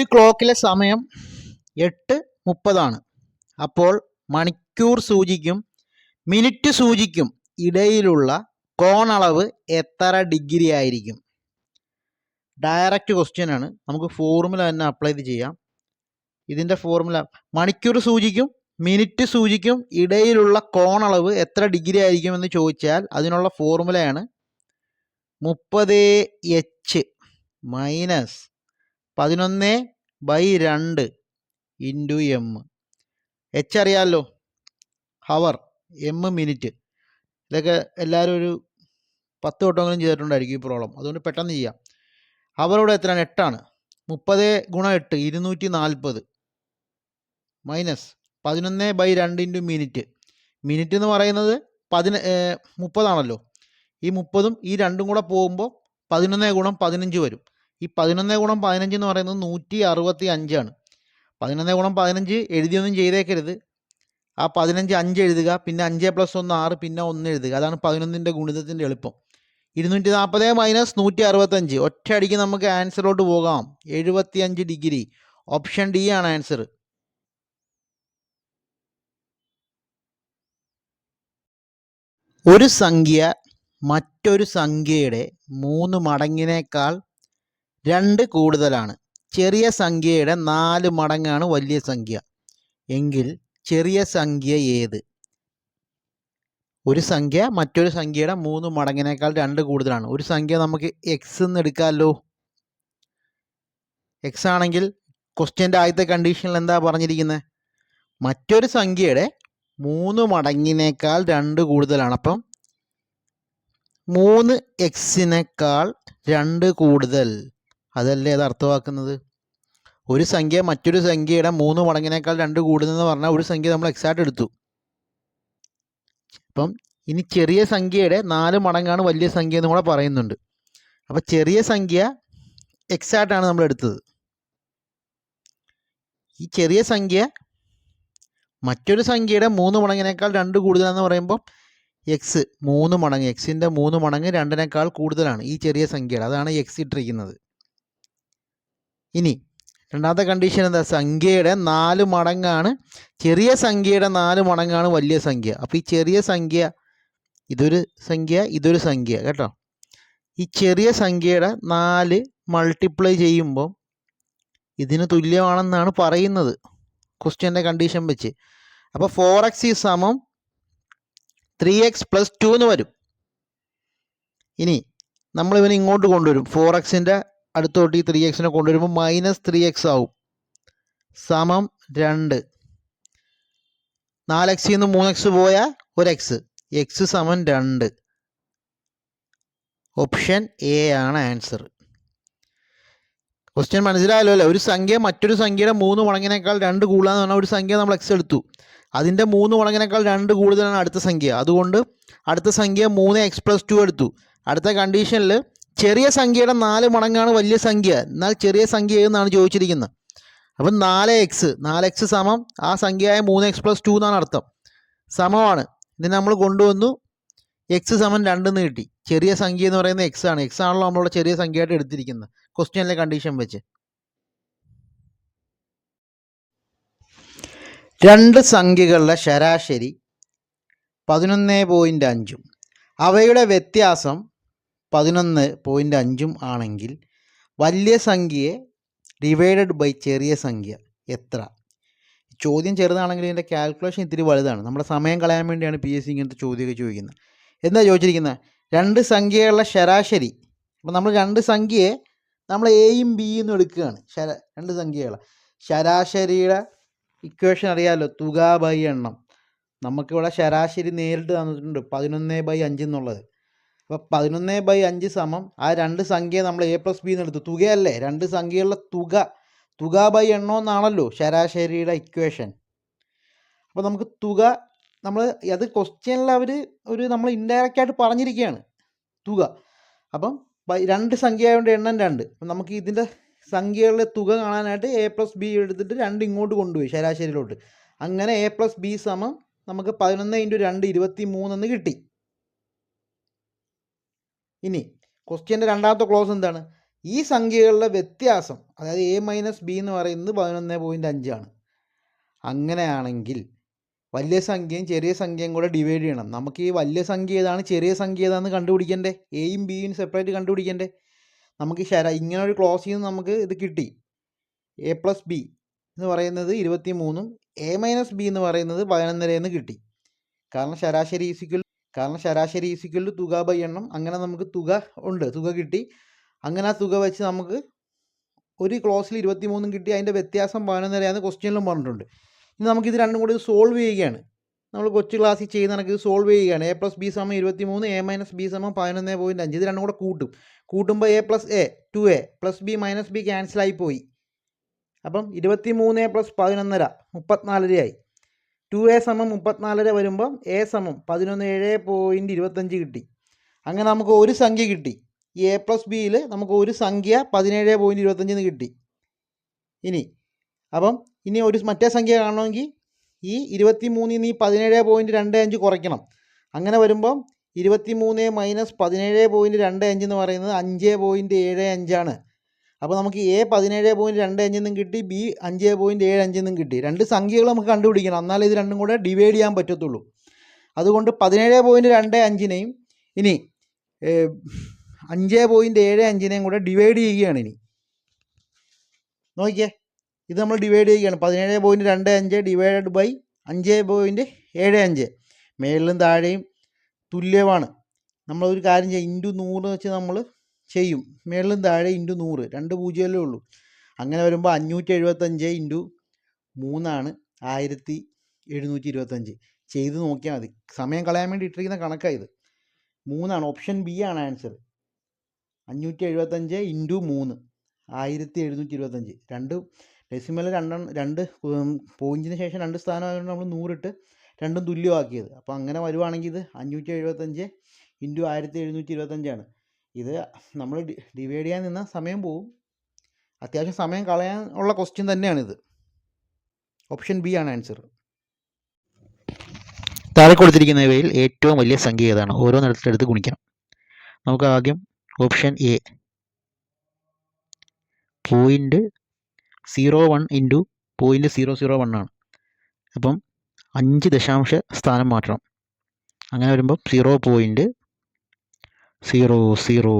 ഒരു ക്ലോക്കിലെ സമയം എട്ട് മുപ്പതാണ്. അപ്പോൾ മണിക്കൂർ സൂചിക്കും മിനിറ്റ് സൂചിക്കും ഇടയിലുള്ള കോണളവ് എത്ര ഡിഗ്രി ആയിരിക്കും? ഡയറക്റ്റ് ക്വസ്റ്റ്യൻ ആണ്. നമുക്ക് ഫോർമുല തന്നെ അപ്ലൈ ചെയ്ത് ചെയ്യാം. ഇതിന്റെ ഫോർമുല മണിക്കൂർ സൂചിക്കും മിനിറ്റ് സൂചിക്കും ഇടയിലുള്ള കോണളവ് എത്ര ഡിഗ്രി ആയിരിക്കും എന്ന് ചോദിച്ചാൽ അതിനുള്ള ഫോർമുലയാണ് മുപ്പത് എച്ച് മൈനസ് പതിനൊന്ന് ബൈ രണ്ട് ഇന്റു എം എച്ച് അറിയാമല്ലോ ഹവർ എം മിനിറ്റ് ഇതൊക്കെ എല്ലാവരും ഒരു പത്ത് വട്ടമെങ്കിലും ചെയ്തിട്ടുണ്ടായിരിക്കും ഈ പ്രോബ്ലം അതുകൊണ്ട് പെട്ടെന്ന് ചെയ്യാം. ഹവറോടെ എത്രയാണ്? എട്ടാണ് മുപ്പത് ഗുണം എട്ട് ഇരുന്നൂറ്റി നാൽപ്പത് മൈനസ് പതിനൊന്ന് ബൈ രണ്ട് ഇന്റു മിനിറ്റ് മിനിറ്റ് എന്ന് പറയുന്നത് പതിന മുപ്പതാണല്ലോ. ഈ മുപ്പതും ഈ രണ്ടും കൂടെ പോകുമ്പോൾ പതിനൊന്ന് ഗുണം പതിനഞ്ച് വരും. ഈ പതിനൊന്ന് ഗുണം പതിനഞ്ച് എന്ന് പറയുന്നത് നൂറ്റി അറുപത്തി അഞ്ചാണ് പതിനൊന്ന് ഗുണം പതിനഞ്ച് എഴുതിയൊന്നും ചെയ്തേക്കരുത്. ആ പതിനഞ്ച് അഞ്ച് എഴുതുക പിന്നെ അഞ്ച് പ്ലസ് ഒന്ന് ആറ് പിന്നെ ഒന്ന് എഴുതുക. അതാണ് പതിനൊന്നിന്റെ ഗുണിതത്തിന്റെ എളുപ്പം. ഇരുന്നൂറ്റി നാൽപ്പത് മൈനസ് നൂറ്റി അറുപത്തഞ്ച് ഒറ്റയടിക്ക് നമുക്ക് ആൻസറിലോട്ട് പോകാം. എഴുപത്തി അഞ്ച് ഡിഗ്രി. ഓപ്ഷൻ ഡി ആണ് ആൻസർ ഒരു സംഖ്യ മറ്റൊരു സംഖ്യയുടെ മൂന്ന് മടങ്ങിനേക്കാൾ രണ്ട് കൂടുതലാണ്. ചെറിയ സംഖ്യയുടെ നാല് മടങ്ങാണ് വലിയ സംഖ്യ. എങ്കിൽ ചെറിയ സംഖ്യ ഏത്? ഒരു സംഖ്യ മറ്റൊരു സംഖ്യയുടെ മൂന്ന് മടങ്ങിനേക്കാൾ രണ്ട് കൂടുതലാണ്. ഒരു സംഖ്യ നമുക്ക് എക്സ് എന്ന് എടുക്കാമല്ലോ എക്സ് ആണെങ്കിൽ ക്വസ്റ്റ്യന്റെ ആദ്യത്തെ കണ്ടീഷനിൽ എന്താ പറഞ്ഞിരിക്കുന്നത് മറ്റൊരു സംഖ്യയുടെ മൂന്ന് മടങ്ങിനേക്കാൾ രണ്ട് കൂടുതലാണ്. അപ്പം മൂന്ന് എക്സിനേക്കാൾ രണ്ട് കൂടുതൽ. അതല്ലേ അത് അർത്ഥമാക്കുന്നത്? ഒരു സംഖ്യ മറ്റൊരു സംഖ്യയുടെ മൂന്ന് മടങ്ങിനേക്കാൾ രണ്ട് കൂടുന്നതെന്ന് പറഞ്ഞാൽ ഒരു സംഖ്യ നമ്മൾ എക്സാക്ട് എടുത്തു. അപ്പം ഇനി ചെറിയ സംഖ്യയുടെ നാല് മടങ്ങാണ് വലിയ സംഖ്യ എന്നും കൂടെ പറയുന്നുണ്ട്. അപ്പം ചെറിയ സംഖ്യ എക്സാക്റ്റ് ആണ് നമ്മൾ എടുത്തത്. ഈ ചെറിയ സംഖ്യ മറ്റൊരു സംഖ്യയുടെ മൂന്ന് മടങ്ങിനേക്കാൾ രണ്ട് കൂടുതലാണെന്ന് പറയുമ്പോൾ എക്സ് മൂന്ന് മടങ്ങ് എക്സിന്റെ മൂന്ന് മടങ്ങ് രണ്ടിനേക്കാൾ കൂടുതലാണ് ഈ ചെറിയ സംഖ്യയുടെ. അതാണ് എക്സ് ഇട്ടിരിക്കുന്നത്. ഇനി രണ്ടാമത്തെ കണ്ടീഷൻ എന്താ? സംഖ്യയുടെ നാല് മടങ്ങാണ്. ചെറിയ സംഖ്യയുടെ നാല് മടങ്ങാണ് വലിയ സംഖ്യ. അപ്പോൾ ഈ ചെറിയ സംഖ്യ ഇതൊരു സംഖ്യ ഇതൊരു സംഖ്യ കേട്ടോ. ഈ ചെറിയ സംഖ്യയുടെ നാല് മൾട്ടിപ്ലൈ ചെയ്യുമ്പോൾ ഇതിന് തുല്യമാണെന്നാണ് പറയുന്നത്. ക്വസ്റ്റ്യന്റെ കണ്ടീഷൻ വെച്ച്. അപ്പോൾ ഫോർ എക്സ് ഈ സമം ത്രീ എക്സ് പ്ലസ് ടു എന്ന് വരും. ഇനി നമ്മൾ ഇവനെ ഇങ്ങോട്ട് കൊണ്ടുവരും. ഫോർ എക്സിന്റെ അടുത്തോട്ട് ഈ ത്രീ എക്സിനെ കൊണ്ടുവരുമ്പോൾ മൈനസ് ത്രീ എക്സ് ആവും. സമം രണ്ട്. നാല് എക്സിൽ നിന്ന് മൂന്ന് എക്സ് പോയാൽ ഒരു എക്സ് എക്സ് സമം രണ്ട്. ഓപ്ഷൻ എ ആണ് ആൻസർ ക്വസ്റ്റ്യൻ മനസ്സിലായല്ലോ അല്ലേ? ഒരു സംഖ്യ മറ്റൊരു സംഖ്യയുടെ മൂന്ന് മടങ്ങിനേക്കാൾ രണ്ട് കൂടുതലാന്ന് പറഞ്ഞാൽ ഒരു സംഖ്യ നമ്മൾ എക്സ് എടുത്തു. അതിന്റെ മൂന്ന് മടങ്ങിനേക്കാൾ രണ്ട് കൂടുതലാണ് അടുത്ത സംഖ്യ. അതുകൊണ്ട് അടുത്ത സംഖ്യ മൂന്ന് എക്സ് പ്ലസ് ടു എടുത്തു. അടുത്ത കണ്ടീഷനിൽ ചെറിയ സംഖ്യയുടെ നാല് മടങ്ങാണ് വലിയ സംഖ്യ. എന്നാൽ ചെറിയ സംഖ്യ എന്നാണ് ചോദിച്ചിരിക്കുന്നത്. അപ്പം നാല് എക്സ് നാല് എക്സ് സമം ആ സംഖ്യയായ മൂന്ന് എക്സ് പ്ലസ് ടു എന്നാണ് അർത്ഥം. സമമാണ്. ഇതിനെ നമ്മൾ കൊണ്ടുവന്നു. എക്സ് സമം രണ്ടെന്ന് കിട്ടി ചെറിയ സംഖ്യ എന്ന് പറയുന്നത് എക്സ് ആണ്. എക്സ് ആണല്ലോ നമ്മളുടെ ചെറിയ സംഖ്യയായിട്ട് എടുത്തിരിക്കുന്നത്. ക്വസ്റ്റ്യനിലെ കണ്ടീഷൻ വെച്ച്. രണ്ട് സംഖ്യകളുടെ ശരാശരി പതിനൊന്ന് പോയിന്റ് അഞ്ചും. അവയുടെ വ്യത്യാസം പതിനൊന്ന് പോയിന്റ് അഞ്ചും ആണെങ്കിൽ വലിയ സംഖ്യയെ ഡിവൈഡഡ് ബൈ ചെറിയ സംഖ്യ എത്ര? ചോദ്യം ചെറുതാണെങ്കിൽ ഇതിന്റെ കാൽക്കുലേഷൻ ഇത്തിരി വലുതാണ്. നമ്മുടെ സമയം കളയാൻ വേണ്ടിയാണ് പി എസ് സി ഇങ്ങനത്തെ ചോദ്യമൊക്കെ ചോദിക്കുന്നത്. എന്താ ചോദിച്ചിരിക്കുന്നത് രണ്ട് സംഖ്യകളുടെ ശരാശരി. അപ്പോൾ നമ്മൾ രണ്ട് സംഖ്യയെ നമ്മൾ എയും ബിയും എടുക്കുകയാണ്. ശര രണ്ട് സംഖ്യകൾ ശരാശരിയുടെ ഇക്വേഷൻ അറിയാമല്ലോ തുക ബൈ എണ്ണം. നമുക്കിവിടെ ശരാശരി നേരിട്ട് തന്നിട്ടുണ്ട്. പതിനൊന്ന് ബൈ അഞ്ച് എന്നുള്ളത്. അപ്പോൾ പതിനൊന്ന് ബൈ അഞ്ച് സമം. ആ രണ്ട് സംഖ്യ നമ്മൾ എ പ്ലസ് ബി എന്ന് എടുത്തു. തുകയല്ലേ? രണ്ട് സംഖ്യകളുടെ തുക. തുക ബൈ എണ്ണോ എന്നാണല്ലോ ശരാശരിയുടെ ഇക്വേഷൻ അപ്പോൾ നമുക്ക് തുക നമ്മൾ അത് ക്വസ്റ്റ്യനിൽ അവർ ഒരു നമ്മൾ ഇൻഡയറക്റ്റ് ആയിട്ട് പറഞ്ഞിരിക്കുകയാണ്. തുക. അപ്പം രണ്ട് സംഖ്യ ആയതുകൊണ്ട് എണ്ണം രണ്ട്. അപ്പം നമുക്ക് ഇതിന്റെ സംഖ്യകളുടെ തുക കാണാനായിട്ട് എ പ്ലസ് ബി എടുത്തിട്ട് രണ്ട് ഇങ്ങോട്ട് കൊണ്ടുപോയി ശരാശരിയിലോട്ട്. അങ്ങനെ എ പ്ലസ് ബി സമം നമുക്ക് പതിനൊന്ന് ഇന്റു രണ്ട് ഇരുപത്തി മൂന്നെന്ന് കിട്ടി. ഇനി ക്വസ്റ്റ്യന്റെ രണ്ടാമത്തെ ക്ലോസ് എന്താണ്? ഈ സംഖ്യകളുടെ വ്യത്യാസം അതായത് എ മൈനസ് ബി എന്ന് പറയുന്നത് പതിനൊന്ന് പോയിന്റ് അഞ്ചാണ് അങ്ങനെയാണെങ്കിൽ വലിയ സംഖ്യയും ചെറിയ സംഖ്യയും കൂടെ ഡിവൈഡ് ചെയ്യണം. നമുക്ക് ഈ വലിയ സംഖ്യ ഏതാണ്? ചെറിയ സംഖ്യ ഏതാണെന്ന് കണ്ടുപിടിക്കണ്ടേ? എയും ബിയും സെപ്പറേറ്റ് കണ്ടുപിടിക്കണ്ടേ? നമുക്ക് ശര ഇങ്ങനെ ഒരു ക്ലോസ് ചെയ്യുന്ന നമുക്ക് ഇത് കിട്ടി. എ പ്ലസ് ബി എന്ന് പറയുന്നത് ഇരുപത്തി മൂന്നും എ മൈനസ് ബി എന്ന് പറയുന്നത് പതിനൊന്നര എന്ന് കിട്ടി. കാരണം ശരാശരി ഈസിക്കൽ കാരണം ശരാശരി ഈസിക്കൽ തുക ബൈ എണ്ണം. അങ്ങനെ നമുക്ക് തുക ഉണ്ട്. തുക കിട്ടി. അങ്ങനെ ആ തുക വെച്ച് നമുക്ക് ഒരു ക്ലോസിൽ ഇരുപത്തി മൂന്നും കിട്ടി. അതിന്റെ വ്യത്യാസം പതിനൊന്നരയാന്ന് ക്വസ്റ്റ്യനിലും പറഞ്ഞിട്ടുണ്ട്. ഇനി നമുക്കിത് രണ്ടും കൂടി സോൾവ് ചെയ്യുകയാണ്. നമ്മൾ കൊച്ചു ക്ലാസ്സിൽ ചെയ്യുന്ന കണക്ക് ഇത് സോൾവ് ചെയ്യുകയാണ്. എ പ്ലസ് ബി സമം ഇരുപത്തി മൂന്ന് എ മൈനസ് ബി സമം പതിനൊന്ന് പോയിന്റ് അഞ്ച്. ഇത് രണ്ടും കൂടെ കൂട്ടും. കൂട്ടുമ്പോൾ A plus A two A plus B minus B ക്യാൻസലായി പോയി. അപ്പം ഇരുപത്തി മൂന്ന് പ്ലസ് പതിനൊന്നര മുപ്പത്തിനാലരയായി. ടു എ സമം മുപ്പത്തിനാലര വരുമ്പം എ സമം പതിനൊന്ന് ഏഴ് പോയിന്റ് ഇരുപത്തഞ്ച് കിട്ടി. അങ്ങനെ നമുക്ക് ഒരു സംഖ്യ കിട്ടി. ഈ എ പ്ലസ് ബിയിൽ നമുക്ക് ഒരു സംഖ്യ പതിനേഴ് പോയിന്റ് ഇരുപത്തഞ്ചിന്ന് കിട്ടി. ഇനി അപ്പം ഇനി ഒരു മറ്റേ സംഖ്യ കാണണമെങ്കിൽ ഈ ഇരുപത്തി മൂന്നിൽ നിന്ന് ഈ പതിനേഴ് പോയിന്റ് രണ്ട് അഞ്ച് കുറയ്ക്കണം. അങ്ങനെ വരുമ്പം ഇരുപത്തി മൂന്ന് മൈനസ് പതിനേഴ് പോയിന്റ് രണ്ട് അഞ്ച് എന്ന് പറയുന്നത് അഞ്ച് പോയിന്റ് ഏഴ് അഞ്ചാണ്. അപ്പോൾ നമുക്ക് എ പതിനേഴ് പോയിന്റ് രണ്ട് അഞ്ചിൽ നിന്നും കിട്ടി ബി അഞ്ച് പോയിന്റ് ഏഴ് അഞ്ചിൽ നിന്നും കിട്ടി. രണ്ട് സംഖ്യകൾ നമുക്ക് കണ്ടുപിടിക്കണം. എന്നാലേ ഇത് രണ്ടും കൂടെ ഡിവൈഡ് ചെയ്യാൻ പറ്റത്തുള്ളൂ. അതുകൊണ്ട് പതിനേഴ് പോയിന്റ് രണ്ട് അഞ്ചിനെയും ഇനി അഞ്ച് പോയിന്റ് ഏഴ് അഞ്ചിനെയും കൂടെ ഡിവൈഡ് ചെയ്യുകയാണ് ഇനി. നോക്കിയേ ഇത് നമ്മൾ ഡിവൈഡ് ചെയ്യുകയാണ്. പതിനേഴ് പോയിന്റ് രണ്ട് അഞ്ച് ഡിവൈഡഡ് ബൈ അഞ്ച് പോയിന്റ് ഏഴ് അഞ്ച്. മേളിലും താഴെയും തുല്യമാണ്. നമ്മളൊരു കാര്യം ചെയ്യാം. ഇന്റു നൂറ് വെച്ച് നമ്മൾ ചെയ്യും. മേളിലും താഴെ ഇന്റു നൂറ്. രണ്ട് പൂജ്യമല്ലേ ഉള്ളൂ. അങ്ങനെ വരുമ്പോൾ അഞ്ഞൂറ്റി എഴുപത്തഞ്ച് ഇന്റു മൂന്നാണ് ആയിരത്തി എഴുന്നൂറ്റി ഇരുപത്തഞ്ച് ചെയ്ത് നോക്കിയാൽ മതി. സമയം കളയാൻ വേണ്ടി ഇട്ടിരിക്കുന്ന കണക്കായത് മൂന്നാണ്. ഓപ്ഷൻ ബി ആണ് ആൻസർ അഞ്ഞൂറ്റി എഴുപത്തഞ്ച് ഇന്റു മൂന്ന് ആയിരത്തി എഴുന്നൂറ്റി ഇരുപത്തഞ്ച് രണ്ട് ഡെസിമൽ രണ്ടെണ്ണം രണ്ട് പോയിന്റിന് ശേഷം രണ്ട് സ്ഥാനം ആയതുകൊണ്ട് നമ്മൾ നൂറിട്ട് രണ്ടും തുല്യമാക്കിയത്. അപ്പോൾ അങ്ങനെ വരുവാണെങ്കിൽ ഇത് അഞ്ഞൂറ്റി എഴുപത്തഞ്ച് ഇന്റു ആയിരത്തി എഴുന്നൂറ്റി ഇരുപത്തഞ്ചാണ് ഇത് നമ്മൾ ഡിവൈഡ് ചെയ്യാൻ നിന്ന സമയം പോവും. അത്യാവശ്യം സമയം കളയാൻ ഉള്ള ക്വസ്റ്റ്യൻ തന്നെയാണിത്. ഓപ്ഷൻ ബി ആണ് ആൻസർ താഴെ കൊടുത്തിരിക്കുന്നവയിൽ ഏറ്റവും വലിയ സംഖ്യ ഏതാണ്? ഓരോ നിരത്തിലെടുത്ത് ഗുണിക്കണം. നമുക്ക് ആദ്യം option A point zero one into point zero zero one ആണ്. അപ്പം അഞ്ച് ദശാംശ സ്ഥാനം മാറ്റണം. അങ്ങനെ വരുമ്പോൾ zero point zero zero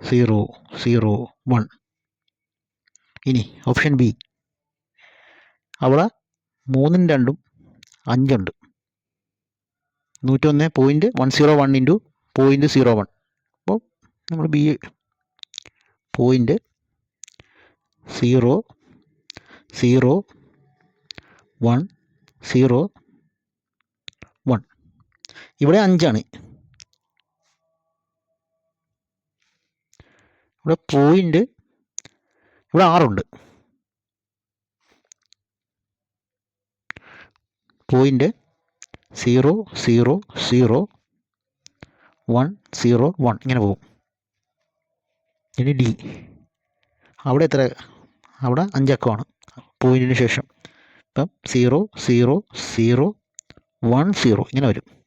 zero zero one. ഇനി ഓപ്ഷൻ ബി. അവിടെ മൂന്നും രണ്ടും അഞ്ചുണ്ട്. നൂറ്റൊന്ന് point one zero one into point zero one അപ്പോൾ നമ്മൾ B point zero zero one zero one. ഇവിടെ അഞ്ചാണ്. ഇവിടെ പോയിന്റ് ഇവിടെ ആറുണ്ട്. Point zero zero zero one zero one. ഇങ്ങനെ പോകും. ഇനി ഡി. അവിടെ എത്ര? അവിടെ അഞ്ചക്കമാണ് പോയിന്റിന് ശേഷം. ഇപ്പം zero zero zero one zero. ഇങ്ങനെ വരും.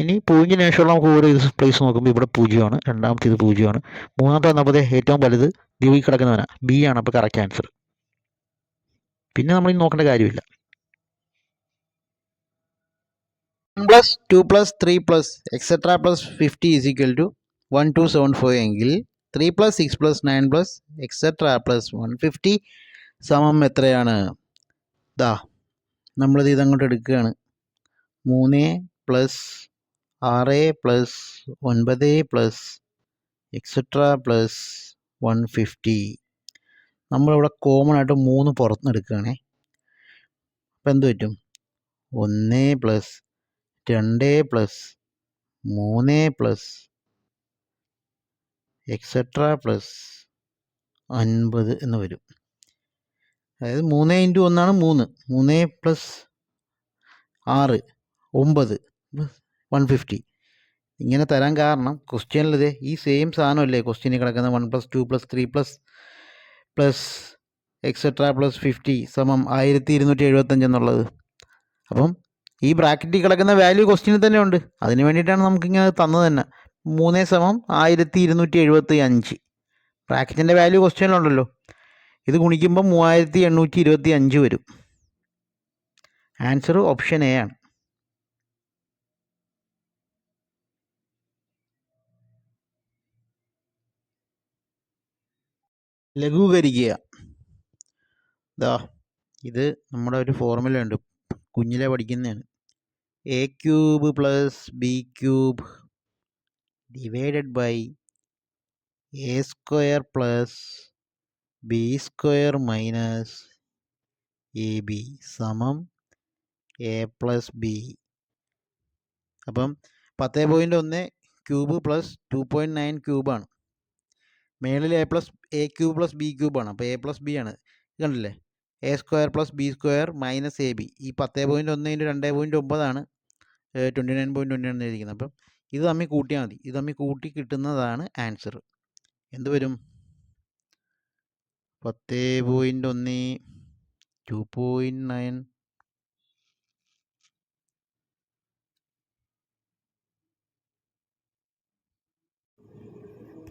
ഇനി പൂജിന് ശേഷമുള്ള നമുക്ക് ഓരോ ഇത് പ്ലേസ് നോക്കുമ്പോൾ ഇവിടെ പൂജ്യമാണ് രണ്ടാമത്തെ ഇത് പൂജ്യമാണ്. മൂന്നാമത്തെ വന്നപ്പോൾ ഏറ്റവും വലുത് ദ്വി കിടക്കുന്നവനാ. ബി ആണ് അപ്പോൾ കറക്റ്റ് ആൻസർ പിന്നെ നമ്മൾ ഇനി നോക്കേണ്ട കാര്യമില്ല. Plus two plus three plus etcetera plus fifty is equal to one two seven four എങ്കിൽ three plus six plus nine plus etcetera plus one fifty സമം എത്രയാണ്? ദാ നമ്മളിത് ഇതങ്ങോട്ട് എടുക്കുകയാണ്. മൂന്ന് പ്ലസ് ആറ് പ്ലസ് ഒൻപത് plus etcetera plus one fifty. നമ്മളിവിടെ കോമൺ ആയിട്ട് മൂന്ന് പുറത്തുനിന്ന് എടുക്കുകയാണേ അപ്പം എന്ത് പറ്റും? ഒന്ന് പ്ലസ് രണ്ട് പ്ലസ് മൂന്ന് പ്ലസ് എക്സെട്ര പ്ലസ് അൻപത് എന്ന് വരും. അതായത് മൂന്ന് ഇന്റു ഒന്നാണ് മൂന്ന്. മൂന്ന് പ്ലസ് ആറ് ഒമ്പത്. One fifty. ഇങ്ങനെ തരാൻ കാരണം ക്വസ്റ്റ്യനിലത് ഈ സെയിം സാധനമല്ലേ ക്വസ്റ്റ്യനിൽ കിടക്കുന്ന one plus two plus three plus plus etcetera plus fifty സമം ആയിരത്തി ഇരുന്നൂറ്റി എഴുപത്തഞ്ച് എന്നുള്ളത്. അപ്പം ഈ ബ്രാക്കറ്റിൽ കിടക്കുന്ന വാല്യൂ ക്വസ്റ്റ്യനിൽ തന്നെ ഉണ്ട്. അതിന് വേണ്ടിയിട്ടാണ് നമുക്കിങ്ങനെ തന്നത് തന്നെ. മൂന്ന് സമം ആയിരത്തി ഇരുന്നൂറ്റി എഴുപത്തി അഞ്ച് ബ്രാക്കറ്റിന്റെ വാല്യൂ ക്വസ്റ്റ്യനിലുണ്ടല്ലോ ഇത് ഗുണിക്കുമ്പോൾ മൂവായിരത്തി എണ്ണൂറ്റി ഇരുപത്തി അഞ്ച് വരും. ആൻസർ ഓപ്ഷൻ എ ആണ്. ലഘൂകരിക്കുക. ദാ ഇത് നമ്മുടെ ഒരു ഫോർമുല ഉണ്ട്. കുഞ്ഞിലെ പഠിക്കുന്നതാണ്. A cube plus B cube divided by A square plus B square minus A B സമം എ പ്ലസ് ബി അപ്പം പത്ത് പോയിന്റ് ഒന്ന് cube plus two point nine ക്യൂബാണ് മേളിൽ A plus A cube plus B ക്യൂബാണ് അപ്പോൾ A plus B ആണ്. കണ്ടില്ലേ? A square plus B square minus A B ഈ പത്ത് പോയിന്റ് ഒന്ന് ഇന്റു രണ്ട് point ഒമ്പതാണ് twenty nine point twenty nine ഇരിക്കുന്നത് അപ്പം ഇത് തമ്മിൽ കൂട്ടിയാൽ മതി. ഇത് തമ്മിൽ കൂട്ടി കിട്ടുന്നതാണ് ആൻസർ എന്ത് വരും? പത്ത് പോയിന്റ് ഒന്ന് ടു പോയിന്റ് നയൻ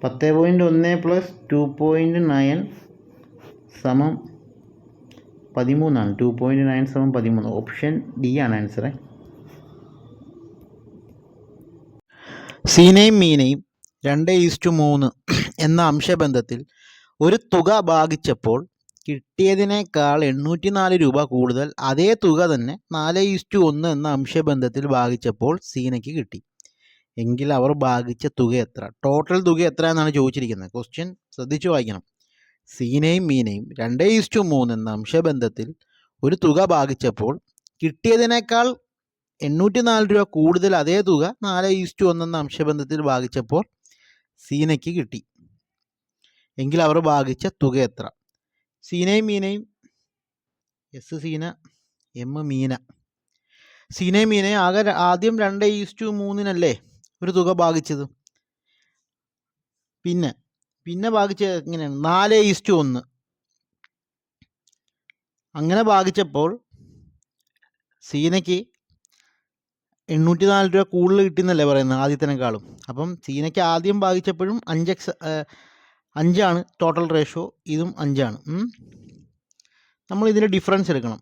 പത്ത് പോയിന്റ് ഒന്ന് പ്ലസ് ടു പോയിന്റ് നയൻ സമം പതിമൂന്നാണ്. ടു പോയിന്റ് നയൻ സമം പതിമൂന്ന്. ഓപ്ഷൻ ഡി ആണ് ആൻസർ സീനയും മീനയും രണ്ട് ഈസ്റ്റു മൂന്ന് എന്ന അംശബന്ധത്തിൽ ഒരു തുക ഭാഗിച്ചപ്പോൾ കിട്ടിയതിനേക്കാൾ എണ്ണൂറ്റി നാല് രൂപ കൂടുതൽ അതേ തുക തന്നെ നാല് ഈസ്റ്റു ഒന്ന് എന്ന അംശബന്ധത്തിൽ ഭാഗിച്ചപ്പോൾ സീനയ്ക്ക് കിട്ടി. എങ്കിൽ അവർ ഭാഗിച്ച തുക എത്ര? ടോട്ടൽ തുക എത്ര എന്നാണ് ചോദിച്ചിരിക്കുന്നത്. ക്വസ്റ്റ്യൻ ശ്രദ്ധിച്ചു വായിക്കണം. സീനയും മീനയും ഈസ് ടു മൂന്ന് എന്ന അംശബന്ധത്തിൽ ഒരു തുക ഭാഗിച്ചപ്പോൾ കിട്ടിയതിനേക്കാൾ എണ്ണൂറ്റി നാല് രൂപ കൂടുതൽ അതേ തുക നാല് ഈസ്റ്റു ഒന്നെന്ന അംശബന്ധത്തിൽ ഭാഗിച്ചപ്പോൾ സീനയ്ക്ക് കിട്ടി. എങ്കിൽ അവർ ഭാഗിച്ച തുക എത്ര? സീനയും മീനയും എസ് സീന എം മീന. സീനയും മീനയും ആകെ ആദ്യം രണ്ട് ഈസ്റ്റു മൂന്നിനല്ലേ? ഒരു തുക ഭാഗിച്ചത്. പിന്നെ പിന്നെ ഭാഗിച്ചത് എങ്ങനെയാണ്? നാല് ഈസ്റ്റു ഒന്ന്. അങ്ങനെ ഭാഗിച്ചപ്പോൾ സീനയ്ക്ക് എണ്ണൂറ്റി നാല് രൂപ കൂടുതൽ കിട്ടിയെന്നല്ലേ പറയുന്നത് ആദ്യത്തിനേക്കാളും. അപ്പം സീനയ്ക്ക് ആദ്യം ഭാഗിച്ചപ്പോഴും അഞ്ച് എക്സ് അഞ്ചാണ് ടോട്ടൽ റേഷ്യോ ഇതും അഞ്ചാണ്. നമ്മൾ ഇതിന്റെ ഡിഫറൻസ് എടുക്കണം.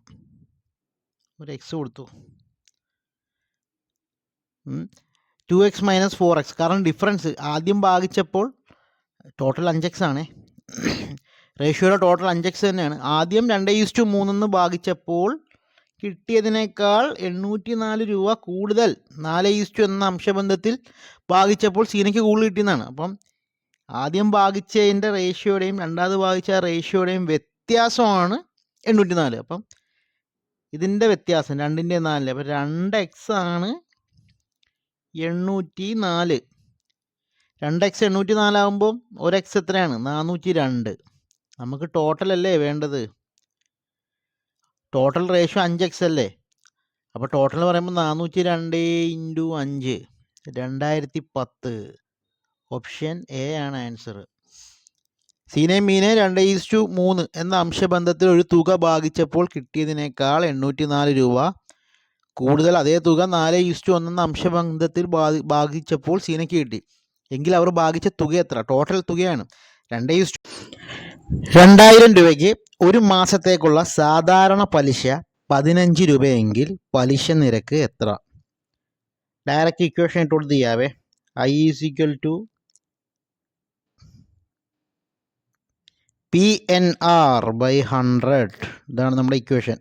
ഒരു എക്സ് കൊടുത്തു. Two X minus four X കാരണം ഡിഫറൻസ് ആദ്യം ഭാഗിച്ചപ്പോൾ ടോട്ടൽ അഞ്ച് എക്സ് ആണേ. റേഷ്യോയുടെ ടോട്ടൽ അഞ്ച് എക്സ് തന്നെയാണ്. ആദ്യം രണ്ട് ഈസ്റ്റു മൂന്നെന്ന് ഭാഗിച്ചപ്പോൾ കിട്ടിയതിനേക്കാൾ എണ്ണൂറ്റി നാല് രൂപ കൂടുതൽ നാല് ഈസ്റ്റു എന്ന അംശബന്ധത്തിൽ ഭാഗിച്ചപ്പോൾ സീനയ്ക്ക് കൂടുതൽ കിട്ടിയെന്നാണ്. അപ്പം ആദ്യം ഭാഗിച്ചതിന്റെ റേഷ്യോയുടെയും രണ്ടാമത് ഭാഗിച്ച റേഷ്യോയുടെയും വ്യത്യാസമാണ് എണ്ണൂറ്റി നാല് അപ്പം ഇതിന്റെ വ്യത്യാസം രണ്ടിന്റെ നാലിൽ അപ്പം രണ്ട് എക്സ് ആണ് എണ്ണൂറ്റി നാല് രണ്ട് എക്സ് എണ്ണൂറ്റി നാലാകുമ്പോൾ ഒരു എക്സ് എത്രയാണ്? നാനൂറ്റി രണ്ട് നമുക്ക് ടോട്ടൽ അല്ലേ വേണ്ടത്? ടോട്ടൽ റേഷ്യോ അഞ്ച് എക്സ് അല്ലേ? അപ്പോൾ ടോട്ടൽ പറയുമ്പോൾ നാനൂറ്റി രണ്ട് ഇന്റു അഞ്ച് രണ്ടായിരത്തി പത്ത് ഓപ്ഷൻ എ ആണ് ആൻസർ സീനെ മീനെ രണ്ട് ഈസ്റ്റു മൂന്ന് എന്ന അംശബന്ധത്തിൽ ഒരു തുക ഭാഗിച്ചപ്പോൾ കിട്ടിയതിനേക്കാൾ എണ്ണൂറ്റി നാല് രൂപ കൂടുതൽ അതേ തുക നാല് ഈസ്റ്റു ഒന്നെന്ന അംശബന്ധത്തിൽ ഭാഗിച്ചപ്പോൾ സീനയ്ക്ക് കിട്ടി. എങ്കിൽ അവർ ഭാഗിച്ച തുക എത്ര? ടോട്ടൽ തുകയാണ്. രണ്ട് ഈസ്റ്റു രണ്ടായിരം രൂപയ്ക്ക് ഒരു മാസത്തേക്കുള്ള സാധാരണ പലിശ പതിനഞ്ച് രൂപയെങ്കിൽ പലിശ നിരക്ക് എത്ര? ഡയറക്റ്റ് ഇക്വേഷൻ ഇട്ട് കൊടുത്ത് ചെയ്യാവേ. I is equal to P N R by hundred ഇതാണ് നമ്മുടെ ഇക്വേഷൻ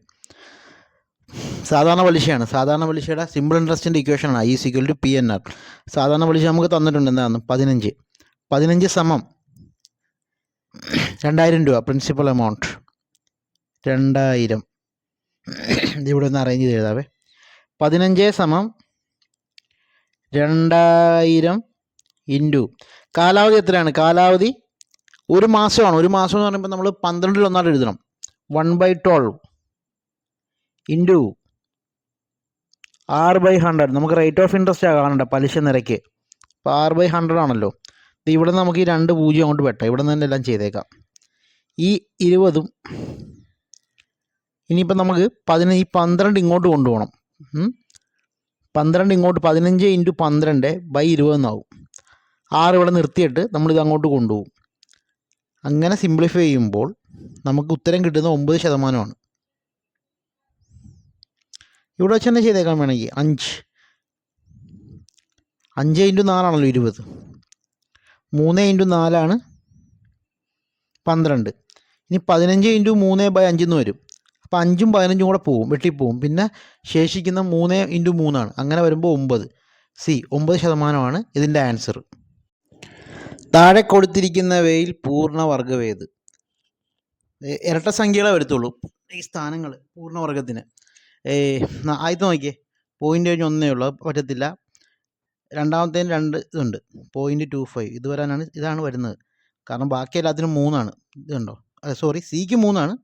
സാധാരണ പലിശയാണ്. സാധാരണ പലിശയുടെ സിമ്പിൾ ഇൻട്രസ്റ്റിന്റെ ഇക്വേഷനാണ് I is equal to P N R സാധാരണ പലിശ നമുക്ക് തന്നിട്ടുണ്ട്. എന്താണ്? പതിനഞ്ച്. പതിനഞ്ച് സമം രണ്ടായിരം രൂപ. പ്രിൻസിപ്പൽ എമൗണ്ട് രണ്ടായിരം. ഇതിവിടെ ഒന്ന് അറേഞ്ച് ചെയ്ത് എഴുതാവേ. പതിനഞ്ച് സമം രണ്ടായിരം ഇന്റു. കാലാവധി എത്രയാണ്? കാലാവധി ഒരു മാസമാണ്. ഒരു മാസം എന്ന് പറയുമ്പോൾ നമ്മൾ പന്ത്രണ്ടിൽ ഒന്നായിട്ട് എഴുതണം. വൺ ബൈ ട്വൽവ് ഇന്റു ആറ് ബൈ ഹൺഡ്രഡ് നമുക്ക് റേറ്റ് ഓഫ് ഇൻട്രസ്റ്റ് ആ കാണണ്ട? പലിശ നിരക്ക്. അപ്പോൾ ആറ് ബൈ ഹൺഡ്രഡ് ആണല്ലോ. ഇവിടെ നിന്ന് നമുക്ക് ഈ രണ്ട് പൂജ്യം അങ്ങോട്ട് വെട്ടാം ഇവിടെ നിന്ന് തന്നെ എല്ലാം ചെയ്തേക്കാം. ഈ ഇരുപതും ഇനിയിപ്പോൾ നമുക്ക് പതിന ഈ പന്ത്രണ്ട് ഇങ്ങോട്ട് കൊണ്ടുപോകണം. പന്ത്രണ്ട് ഇങ്ങോട്ട് പതിനഞ്ച് ഇന്റു പന്ത്രണ്ട് ബൈ ഇരുപതെന്നാവും ആറ് ഇവിടെ നിർത്തിയിട്ട് നമ്മളിത് അങ്ങോട്ട് കൊണ്ടുപോകും. അങ്ങനെ സിംപ്ലിഫൈ ചെയ്യുമ്പോൾ നമുക്ക് ഉത്തരം കിട്ടുന്നത് ഒമ്പത് ശതമാനമാണ്. ഇവിടെ വെച്ച് തന്നെ ചെയ്തേക്കാൻ വേണമെങ്കിൽ? അഞ്ച്. അഞ്ച് ഇന്റു നാലാണല്ലോ ഇരുപത്. മൂന്ന് ഇന്റു നാലാണ് പന്ത്രണ്ട്. ഇനി പതിനഞ്ച് ഇന്റു മൂന്ന് ബൈ അഞ്ചെന്ന് വരും. അപ്പോൾ അഞ്ചും പതിനഞ്ചും കൂടെ പോവും വെട്ടിപ്പോവും. പിന്നെ ശേഷിക്കുന്ന മൂന്ന് ഇന്റു മൂന്നാണ്. അങ്ങനെ വരുമ്പോൾ ഒമ്പത്. സി ഒമ്പത് ശതമാനമാണ് ഇതിന്റെ ആൻസർ. താഴെ കൊടുത്തിരിക്കുന്നവയിൽ പൂർണവർഗവേത് ഇരട്ട സംഖ്യകളെ വരുത്തുള്ളൂ. ഈ സ്ഥാനങ്ങൾ പൂർണവർഗത്തിന് ആദ്യത്തെ നോക്കിയേ പോയിന്റ് കഴിഞ്ഞ് ഒന്നേ ഉള്ളൂ. പറ്റത്തില്ല. രണ്ടാമത്തേന് രണ്ട് ഇതുണ്ട്. പോയിന്റ് ടു ഫൈവ് ഇത് വരാനാണ് ഇതാണ് വരുന്നത്. കാരണം ബാക്കി എല്ലാത്തിനും മൂന്നാണ്. ഇത് കണ്ടോ? സോറി സിക്ക് മൂന്നാണ്.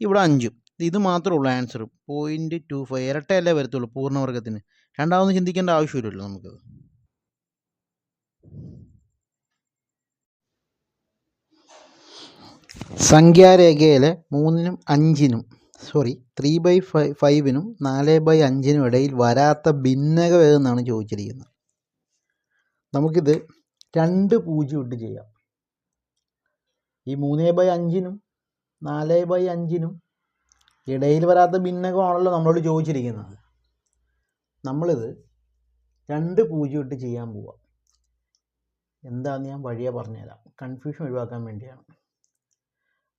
ഇവിടെ അഞ്ചും. ഇത് മാത്രമേ ഉള്ളൂ ആൻസർ പോയിന്റ് ടു ഫൈവ് ഇരട്ടയല്ലേ വരത്തുള്ളൂ പൂർണവർഗത്തിന് രണ്ടാമത് ചിന്തിക്കേണ്ട ആവശ്യമില്ലല്ലോ നമുക്കത് സംഖ്യാരേഖയിലെ മൂന്നിനും അഞ്ചിനും സോറി ത്രീ ബൈ ഫൈവ് ഫൈവിനും നാല് ബൈ അഞ്ചിനും ഇടയിൽ വരാത്ത ഭിന്നക ഏതെന്നാണ് ചോദിച്ചിരിക്കുന്നത്. നമുക്കിത് രണ്ട് പൂജ്യം ഇട്ട് ചെയ്യാം. ഈ മൂന്ന് ബൈ അഞ്ചിനും നാല് ബൈ അഞ്ചിനും ഇടയിൽ വരാത്ത ഭിന്നകമാണല്ലോ നമ്മളോട് ചോദിച്ചിരിക്കുന്നത്. നമ്മളിത് രണ്ട് പൂജ്യം ഇട്ട് ചെയ്യാൻ പോവാം. എന്താണെന്ന് ഞാൻ വഴിയെ പറഞ്ഞുതരാം. കൺഫ്യൂഷൻ ഒഴിവാക്കാൻ വേണ്ടിയാണ്.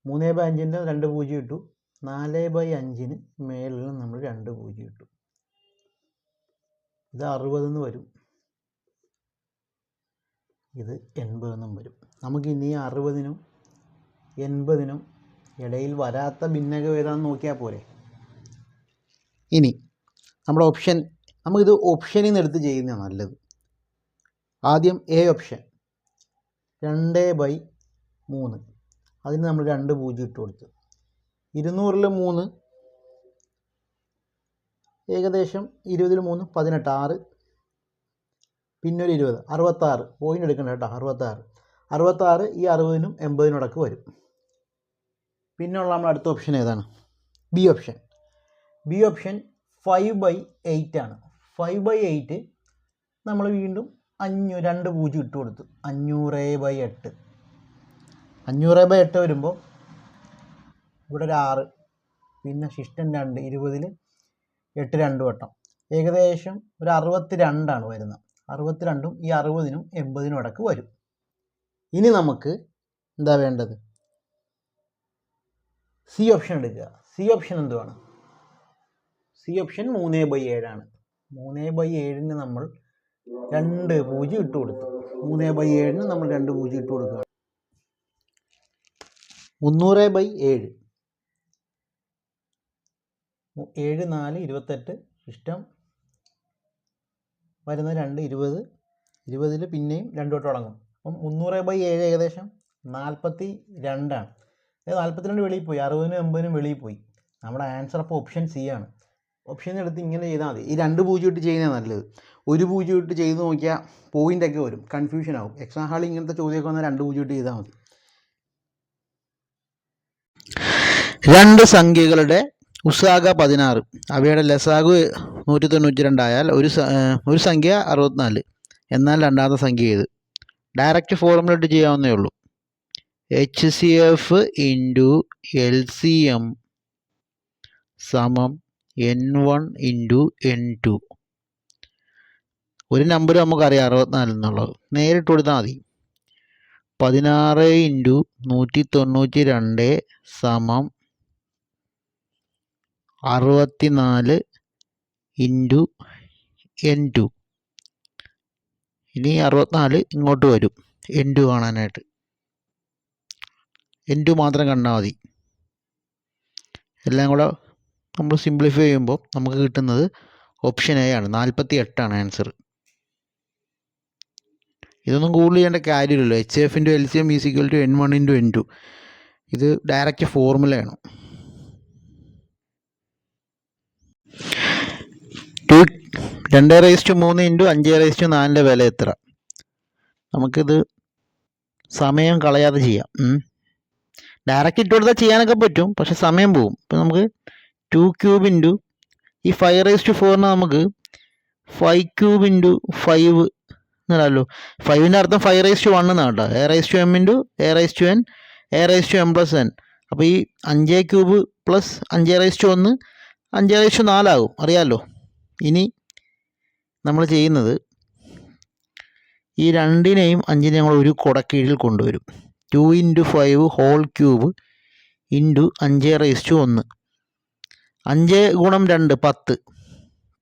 മൂന്ന് ബൈ അഞ്ചിന്റെ രണ്ട് പൂജ്യം ഇട്ടു. നാല് ബൈ അഞ്ചിന് മേളിൽ നമ്മൾ രണ്ട് പൂജ്യം ഇട്ടു. ഇത് അറുപതെന്ന് വരും. ഇത് എൺപതെന്നും വരും. നമുക്ക് ഇനി അറുപതിനും എൺപതിനും ഇടയിൽ വരാത്ത ഭിന്നകം ഏതാണെന്ന് നോക്കിയാൽ പോരെ. ഇനി നമ്മുടെ ഓപ്ഷൻ നമുക്കിത് ഓപ്ഷനിൽ നിന്ന് എടുത്ത് ചെയ്യുന്നതാണ് നല്ലത്. ആദ്യം എ ഓപ്ഷൻ രണ്ട് ബൈ മൂന്ന്. അതിന് നമ്മൾ രണ്ട് പൂജ്യം ഇട്ട് കൊടുത്തു. ഇരുന്നൂറിൽ മൂന്ന്. ഏകദേശം ഇരുപതിൽ മൂന്ന് പതിനെട്ട് ആറ് പിന്നൊരു ഇരുപത് അറുപത്താറ്. പോയിന്റ് എടുക്കണ്ട കേട്ടോ അറുപത്താറ്. അറുപത്താറ് ഈ അറുപതിനും എൺപതിനും ഇടയ്ക്ക് വരും. പിന്നെയുള്ള നമ്മൾ അടുത്ത ഓപ്ഷൻ ഏതാണ്? B option B option five by eight ആണ്. ഫൈവ് ബൈ എയ്റ്റ് നമ്മൾ വീണ്ടും അഞ്ഞൂ രണ്ട് പൂജ്യം ഇട്ട് കൊടുത്തു. അഞ്ഞൂറ് ബൈ എട്ട്. അഞ്ഞൂറ് ബൈ എട്ട് വരുമ്പോൾ ഇവിടെ ഒരു ആറ് പിന്നെ ശിഷ്ടൻ രണ്ട് ഇരുപതിൽ എട്ട് രണ്ട് വട്ടം. ഏകദേശം ഒരു അറുപത്തി രണ്ടാണ് വരുന്നത്. അറുപത്തിരണ്ടും ഈ അറുപതിനും എൺപതിനും ഇടയ്ക്ക് വരും. ഇനി നമുക്ക് എന്താ വേണ്ടത്? സി ഓപ്ഷൻ എടുക്കുക. സി ഓപ്ഷൻ എന്തുവാണ്? സി ഓപ്ഷൻ മൂന്ന് ബൈ ഏഴാണ്. മൂന്ന് ബൈ ഏഴിന് നമ്മൾ രണ്ട് പൂജ്യം ഇട്ട് കൊടുത്തു. മൂന്ന് ബൈ ഏഴിന് നമ്മൾ രണ്ട് പൂജ്യം ഇട്ട് കൊടുക്കുക മുന്നൂറ് ബൈ ഏഴ്. ഏഴ് നാല് ഇരുപത്തെട്ട് ഇഷ്ടം. വരുന്ന രണ്ട് ഇരുപത്. ഇരുപതിൽ പിന്നെയും രണ്ട് തൊട്ട് തുടങ്ങും അപ്പം മുന്നൂറ് ബൈ ഏഴ് ഏകദേശം നാൽപ്പത്തി രണ്ടാണ് അതായത് നാൽപ്പത്തി രണ്ട് വെളിയിൽ പോയി. അറുപതിനും എൺപതിനും വെളിയിൽ പോയി. നമ്മുടെ ആൻസർ അപ്പോൾ ഓപ്ഷൻ സി ആണ്. ഓപ്ഷൻ എടുത്ത് ഇങ്ങനെ ചെയ്താൽ മതി. ഈ രണ്ട് പൂജ്യം ഇട്ട് ചെയ്യുന്നതാണ് നല്ലത്. ഒരു പൂജ്യം ഇട്ട് ചെയ്ത് നോക്കിയാൽ പോയിന്റ് ഒക്കെ വരും. കൺഫ്യൂഷൻ ആവും. എക്സാം ഹാളിൽ ഇങ്ങനത്തെ ചോദ്യമൊക്കെ വന്നാൽ രണ്ട് പൂജ്യം ഇട്ട് ചെയ്താൽ മതി. രണ്ട് സംഖ്യകളുടെ ഉസാഗ പതിനാറ്. അവയുടെ ലസാഗു നൂറ്റി തൊണ്ണൂറ്റി രണ്ടായാൽ ഒരു ഒരു സംഖ്യ അറുപത്തിനാല്. എന്നാൽ രണ്ടാമത്തെ സംഖ്യ ഏത്? ഡയറക്റ്റ് ഫോർമുലേറ്റ് ചെയ്യാവുന്നേ ഉള്ളൂ. H C F into L C M സമം N one into N two ഒരു നമ്പർ നമുക്കറിയാം അറുപത്തിനാല് എന്നുള്ളത്. നേരിട്ട് കൊടുത്താൽ മതി. പതിനാറ് ഇന്റു നൂറ്റി തൊണ്ണൂറ്റി രണ്ട് സമം അറുപത്തിനാല് ഇന്റു എൻ ടു ഇനി അറുപത്തിനാല് ഇങ്ങോട്ട് വരും. എൻ ടു കാണാനായിട്ട്. എൻ ടു മാത്രം കണ്ടാൽ മതി. എല്ലാം കൂടെ നമ്മൾ സിംപ്ലിഫൈ ചെയ്യുമ്പോൾ നമുക്ക് കിട്ടുന്നത് ഓപ്ഷൻ എ ആണ്. നാൽപ്പത്തി എട്ടാണ് ആൻസർ ഇതൊന്നും കൂടുതൽ ചെയ്യേണ്ട കാര്യമില്ലല്ലോ. H F into L C M is equal to N one into N two ഇത് ഡയറക്റ്റ് ഫോർമുലയാണ് ടു രണ്ട് റേസ്റ്റ് മൂന്ന് ഇന്റു അഞ്ച് റേസ്റ്റ് നാലിന്റെ വില എത്ര? നമുക്കിത് സമയം കളയാതെ ചെയ്യാം. ഡയറക്റ്റ് ഇട്ട് കൊടുത്താൽ ചെയ്യാനൊക്കെ പറ്റും പക്ഷെ സമയം പോകും ഇപ്പം നമുക്ക് ടു ക്യൂബ് ഇന്റു ഈ ഫൈവ് റേസ്റ്റ് ഫോറിന് നമുക്ക് ഫൈവ് ക്യൂബ് ഇന്റു ഫൈവ് എന്നല്ലോ ഫൈവിന്റെ അർത്ഥം ഫൈവ് റേസ് ടു വൺ എന്നാണ് കേട്ടോ. A raise to M into A raise to N A raise to M plus N അപ്പോൾ ഈ അഞ്ച് ക്യൂബ് പ്ലസ് അഞ്ച് റേസ് ടു ഒന്ന് അഞ്ച് റേസ് ടു നാലാകും. അറിയാമല്ലോ ഇനി നമ്മൾ ചെയ്യുന്നത് ഈ രണ്ടിനെയും അഞ്ചിനെയും നമ്മൾ ഒരു കുടക്കീഴിൽ കൊണ്ടുവരും. Two into five whole cube into അഞ്ച് റേസ് ടു ഒന്ന്. അഞ്ച് ഗുണം രണ്ട് പത്ത്.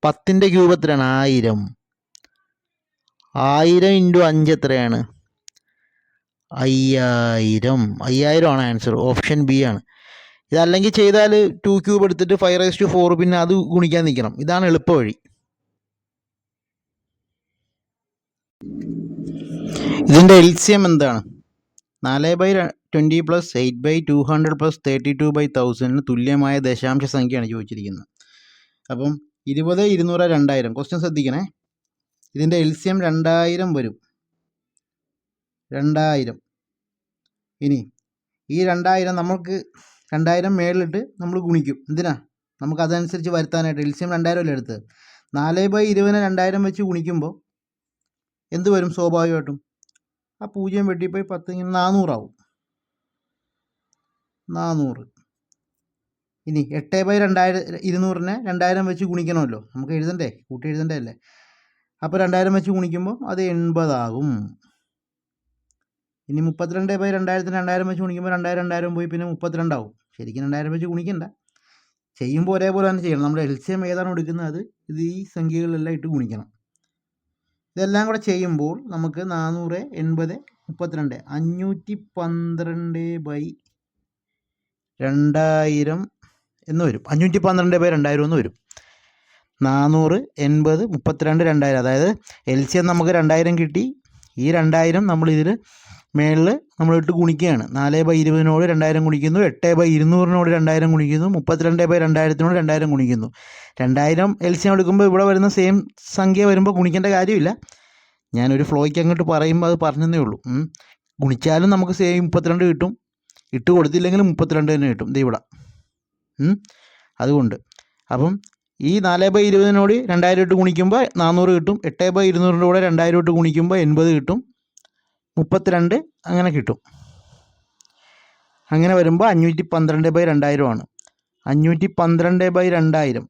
പത്തിന്റെ ക്യൂബ് എത്രയാണ്? ആയിരം. ആയിരം ഇന്റു അഞ്ച് എത്രയാണ്? അയ്യായിരം. അയ്യായിരമാണ് ആൻസർ ഓപ്ഷൻ ബി ആണ്. ഇതല്ലെങ്കിൽ ചെയ്താൽ ടു ക്യൂബ് എടുത്തിട്ട് ഫൈവ് റൈസ് ടു ഫോർ പിന്നെ അത് ഗുണിക്കാൻ നിൽക്കണം ഇതാണ് എളുപ്പ വഴി ഇതിന്റെ എൽ സി എം എന്താണ്? നാല് by twenty plus eight by two hundred plus thirty two by തൗസൻഡിന് തുല്യമായ ദശാംശ സംഖ്യയാണ് ചോദിച്ചിരിക്കുന്നത്. അപ്പം ഇരുപത് ഇരുന്നൂറ് രണ്ടായിരം. ക്വസ്റ്റ്യൻ ശ്രദ്ധിക്കണേ. ഇതിന്റെ എൽ സി എം രണ്ടായിരം വരും. രണ്ടായിരം. ഇനി ഈ രണ്ടായിരം നമുക്ക് രണ്ടായിരം മേളിലിട്ട് നമ്മൾ ഗുണിക്കും. എന്തിനാ? നമുക്ക് അതനുസരിച്ച് വരുത്താനായിട്ട് എൽ സി എം രണ്ടായിരം അല്ലേ എടുത്തത്? നാല് ബൈ ഇരുപതിനെ രണ്ടായിരം വെച്ച് ഗുണിക്കുമ്പോൾ എന്ത് വരും സ്വാഭാവികമായിട്ടും? ആ പൂജ്യം വെട്ടിപ്പോയി പത്ത് ഇങ്ങനെ നാനൂറാവും നാനൂറ് ഇനി എട്ട് ബൈ രണ്ടായിരം ഇരുന്നൂറിനെ രണ്ടായിരം വെച്ച് ഗുണിക്കണമല്ലോ. നമുക്ക് എഴുതണ്ടേ? കൂട്ടി എഴുതണ്ടേ അല്ലേ? അപ്പോൾ രണ്ടായിരം വെച്ച് ഗുണിക്കുമ്പോൾ അത് എൺപതാകും. ഇനി മുപ്പത്തിരണ്ട് ബൈ രണ്ടായിരത്തിന് രണ്ടായിരം വെച്ച് ഗുണിക്കുമ്പോൾ രണ്ടായിരം രണ്ടായിരം പോയി പിന്നെ മുപ്പത്തിരണ്ടാവും. ശരിക്കും രണ്ടായിരം വെച്ച് ഗുണിക്കണ്ട. ചെയ്യുമ്പോൾ ഒരേപോലെ തന്നെ ചെയ്യണം. നമ്മുടെ എൽ സി എം ഏതാണ് എടുക്കുന്നത്? അത് ഇത് ഈ സംഖ്യകളിലെല്ലാം ഇട്ട് ഗുണിക്കണം. ഇതെല്ലാം കൂടെ ചെയ്യുമ്പോൾ നമുക്ക് നാനൂറ് എൺപത് മുപ്പത്തിരണ്ട് അഞ്ഞൂറ്റി പന്ത്രണ്ട് ബൈ രണ്ടായിരം എന്ന് വരും. അഞ്ഞൂറ്റി പന്ത്രണ്ട് ബൈ രണ്ടായിരം എന്ന് വരും. നാനൂറ് എൺപത് മുപ്പത്തിരണ്ട് രണ്ടായിരം. അതായത് എൽ സി എം നമുക്ക് രണ്ടായിരം കിട്ടി. ഈ രണ്ടായിരം നമ്മൾ ഇതിൽ മേളിൽ നമ്മളിട്ട് ഗുണിക്കുകയാണ്. നാല് ബൈ ഇരുപതിനോട് രണ്ടായിരം ഗുണിക്കുന്നു. എട്ട് ബൈ ഇരുന്നൂറിനോട് രണ്ടായിരം ഗുണിക്കുന്നു. മുപ്പത്തിരണ്ട് ബൈ രണ്ടായിരത്തിനോട് രണ്ടായിരം ഗുണിക്കുന്നു. രണ്ടായിരം എൽ സി എടുക്കുമ്പോൾ ഇവിടെ വരുന്ന സെയിം സംഖ്യ വരുമ്പോൾ ഗുണിക്കേണ്ട കാര്യമില്ല. ഞാനൊരു ഫ്ലോയ്ക്ക് അങ്ങോട്ട് പറയുമ്പോൾ അത് പറഞ്ഞതേ ഉള്ളൂ. ഗുണിച്ചാലും നമുക്ക് സെയിം മുപ്പത്തിരണ്ട് കിട്ടും. ഇട്ട് കൊടുത്തില്ലെങ്കിലും മുപ്പത്തിരണ്ട് തന്നെ കിട്ടും. ഇവിടെ. അതുകൊണ്ട്. അപ്പം ഈ നാല് ബൈ ഇരുപതിനോട് രണ്ടായിരം ഇട്ട് ഗുണിക്കുമ്പോൾ നാനൂറ് കിട്ടും. എട്ട് ബൈ ഇരുന്നൂറിന്റെ കൂടെ രണ്ടായിരം ഇട്ട് ഗുണിക്കുമ്പോൾ എൺപത് കിട്ടും. മുപ്പത്തിരണ്ട് അങ്ങനെ കിട്ടും. അങ്ങനെ വരുമ്പോൾ അഞ്ഞൂറ്റി പന്ത്രണ്ട് ബൈ രണ്ടായിരമാണ് അഞ്ഞൂറ്റി പന്ത്രണ്ട് ബൈ രണ്ടായിരം.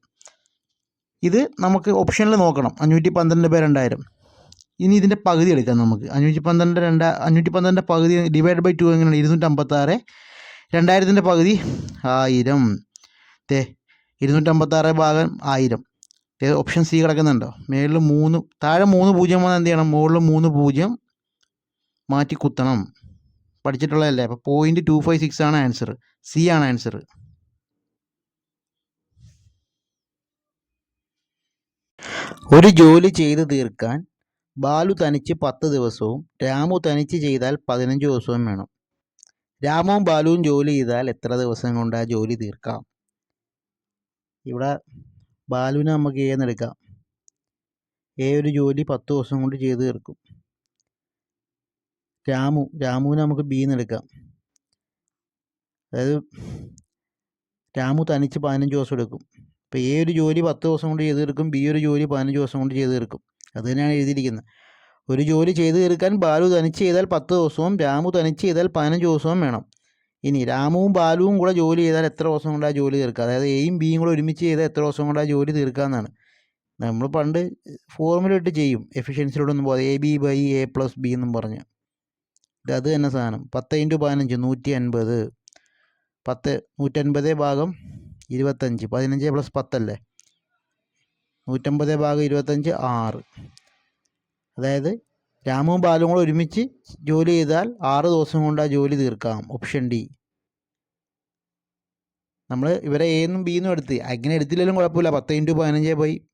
ഇത് നമുക്ക് ഓപ്ഷനിൽ നോക്കണം. അഞ്ഞൂറ്റി പന്ത്രണ്ട് ബൈ രണ്ടായിരം. ഇനി ഇതിന്റെ പകുതി എടുക്കാം നമുക്ക്. അഞ്ഞൂറ്റി പന്ത്രണ്ട് രണ്ട അഞ്ഞൂറ്റി പന്ത്രണ്ടിന്റെ പകുതി ഡിവൈഡ് ബൈ ടു എങ്ങനെയാണ്? ഇരുന്നൂറ്റമ്പത്താറ്. രണ്ടായിരത്തിന്റെ പകുതി ആയിരം. തേ ഇരുന്നൂറ്റമ്പത്താറ് ഭാഗം ആയിരം. ഓപ്ഷൻ സി കിടക്കുന്നുണ്ടോ? മേളിൽ മൂന്ന് താഴെ മൂന്ന് പൂജ്യം വന്നാൽ എന്ത് ചെയ്യണം? മുകളിൽ മൂന്ന് പൂജ്യം മാറ്റി കുത്തണം പഠിച്ചിട്ടുള്ളതല്ലേ? അപ്പോൾ പോയിന്റ് ടു ഫൈവ് സിക്സ് ആണ് ആൻസർ സി ആണ് ആൻസർ ഒരു ജോലി ചെയ്ത് തീർക്കാൻ ബാലു തനിച്ച് പത്ത് ദിവസവും രാമു തനിച്ച് ചെയ്താൽ പതിനഞ്ച് ദിവസവും വേണം. രാമവും ബാലുവും ജോലി ചെയ്താൽ എത്ര ദിവസം കൊണ്ട് ആ ജോലി തീർക്കാം? ഇവിടെ ബാലുവിനെ നമുക്ക് എ ഏ ഒരു ജോലി പത്ത് ദിവസം കൊണ്ട് ചെയ്ത് തീർക്കും. രാമു രാമുവിനെ നമുക്ക് ബി എന്നെടുക്കാം അതായത് രാമു തനിച്ച് പതിനഞ്ച് ദിവസം എടുക്കും. അപ്പോൾ എ ഒരു ജോലി പത്ത് ദിവസം കൊണ്ട് ചെയ്ത് തീർക്കും ബി ഒരു ജോലി പതിനഞ്ച് ദിവസം കൊണ്ട് ചെയ്ത് തീർക്കും. അത് തന്നെയാണ് എഴുതിയിരിക്കുന്നത്. ഒരു ജോലി ചെയ്ത് തീർക്കാൻ ബാലു തനിച്ച് ചെയ്താൽ പത്ത് ദിവസവും രാമു തനിച്ച് ചെയ്താൽ പതിനഞ്ച് ദിവസവും വേണം. ഇനി രാമുവും ബാലുവും കൂടെ ജോലി ചെയ്താൽ എത്ര ദിവസം കൊണ്ട് ആ ജോലി തീർക്കുക? അതായത് എയും ബിയും കൂടെ ഒരുമിച്ച് ചെയ്താൽ എത്ര ദിവസം കൊണ്ട് ആ ജോലി തീർക്കാമെന്നാണ് നമ്മൾ പണ്ട് ഫോർമുല ഇട്ട് ചെയ്യും. എഫിഷ്യൻസിലൂടെ ഒന്നും പോകാതെ A B by A plus B എന്നും പറഞ്ഞ്. ഇത് അത് തന്നെ സാധനം. പത്ത് ഇന്റു പതിനഞ്ച് നൂറ്റി അൻപത് പത്ത് നൂറ്റൻപത് ഭാഗം ഇരുപത്തഞ്ച്. പതിനഞ്ച് പ്ലസ് പത്തല്ലേ നൂറ്റമ്പത് ഭാഗം ഇരുപത്തഞ്ച് ആറ്. അതായത് രാമും ബാലും കൂടെ ഒരുമിച്ച് ജോലി ചെയ്താൽ ആറ് ദിവസം കൊണ്ട് ആ ജോലി തീർക്കാം. Option D. നമ്മൾ ഇവരെ എന്നും ബി എന്നും എടുത്ത് അങ്ങനെ എടുത്തില്ലെങ്കിലും കുഴപ്പമില്ല. പത്ത് ഇന്റു പതിനഞ്ച് പോയി.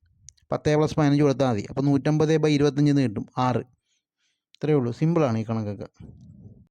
പത്ത് പ്ലസ് പതിനഞ്ച് കൊടുത്താൽ മതി. അപ്പോൾ നൂറ്റമ്പത് ബൈ ഇരുപത്തഞ്ചിൽ നിന്ന് കിട്ടും. ആറ്. ഇത്രയേ ഉള്ളൂ. സിമ്പിളാണ് ഈ കണക്കൊക്കെ.